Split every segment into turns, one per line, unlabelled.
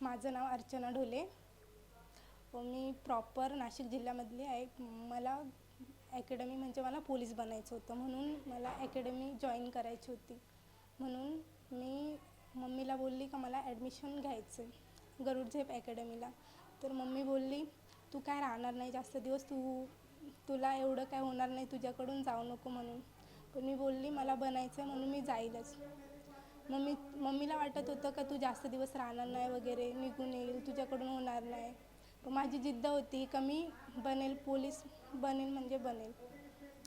माझं नाव अर्चना ढोले. व मी प्रॉपर नाशिक जिल्ह्यामधली आहे. मला ॲकॅडमी म्हणजे मला पोलीस बनायचं होतं. म्हणून मला ॲकॅडमी जॉईन करायची होती. म्हणून मी मम्मीला बोलली का मला ॲडमिशन घ्यायचं आहे गरुड झेप ॲकॅडमीला तर मम्मी बोलली तू काय राहणार नाही जास्त दिवस तू तुला एवढं काय होणार नाही तुझ्याकडून जाऊ नको म्हणून. पण मी बोलली मला बनायचं आहे म्हणून मी जाईलच. मम्मी मम्मीला वाटत होतं का तू जास्त दिवस राहणार नाही वगैरे निघून येईल तुझ्याकडून होणार नाही. पण माझी जिद्द होती का मी बनेल पोलीस बनेल म्हणजे बनेल.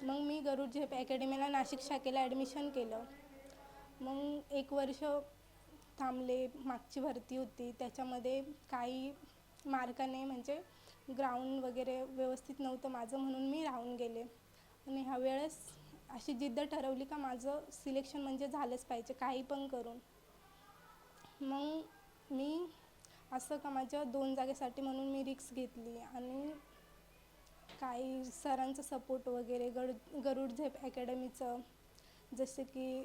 मग मी गरुड झेप अकॅडमीला नाशिक शाखेला ॲडमिशन केलं. मग एक वर्ष थांबले मागची भरती होती. त्याच्यामध्ये काही मार्काने म्हणजे ग्राउंड वगैरे व्यवस्थित नव्हतं माझं म्हणून मी राहून गेले. आणि ह्या वेळेस अशी जिद्द ठरवली का माझं सिलेक्शन म्हणजे झालंच पाहिजे काही पण करून. मग मी असं का माझ्या दोन जागेसाठी म्हणून मी रिक्स घेतली आणि काही सरांचं सपोर्ट वगैरे गड गरुड झेप अकॅडमीचं जसे की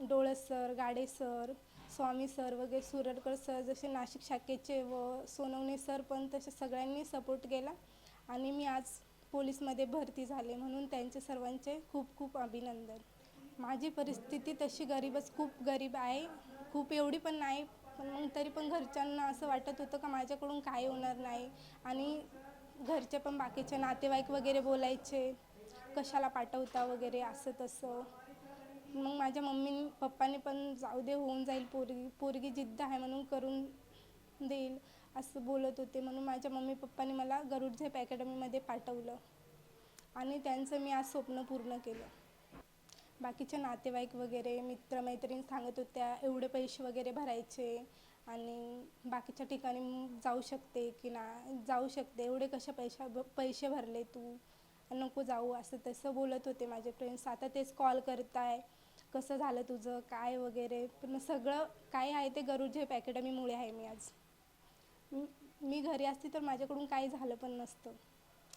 Dole sir Gade sir Swami sir वगैरे सुरडकर सर जसे नाशिक शाखेचे व सोनवणे सर पण तसे सगळ्यांनी सपोर्ट केला. आणि मी आज पोलीसमध्ये भरती झाले म्हणून त्यांचे सर्वांचे खूप खूप अभिनंदन. माझी परिस्थिती तशी गरीबच खूप गरीब आहे. खूप एवढी पण नाही पण मग तरी पण घरच्यांना असं वाटत होतं का माझ्याकडून काय होणार नाही? आणि घरचे पण बाकीचे नातेवाईक वगैरे बोलायचे कशाला पाठवता वगैरे असं तसं. मग माझ्या मम्मी पप्पाने पण जाऊ दे होऊन जाईल पोरगी पोरगी जिद्द आहे म्हणून करून देईल. असं बोलत होते म्हणून माझ्या मम्मी पप्पाने मला गरुड झेप अकॅडमीमध्ये पाठवलं. आणि त्यांचं मी आज स्वप्न पूर्ण केलं. बाकीचे नातेवाईक वगैरे मित्रमैत्रीण सांगत होत्या एवढे पैसे वगैरे भरायचे आणि बाकीच्या ठिकाणी जाऊ शकते की ना जाऊ शकते. एवढे कशा पैशा ब- पैसे भरले तू? नको जाऊ असं तसं बोलत होते माझे फ्रेंड्स आता तेच कॉल करताय. कसं झालं तुझं? काय वगैरे? पण सगळं काय आहे ते गरुड झेप अकॅडमीमुळे आहे मी आज. मी घरी असती तर माझ्याकडून काही झालं पण नसतं.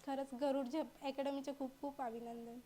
खरंच गरुड झेप अकॅडमीचे खूप खूप अभिनंदन.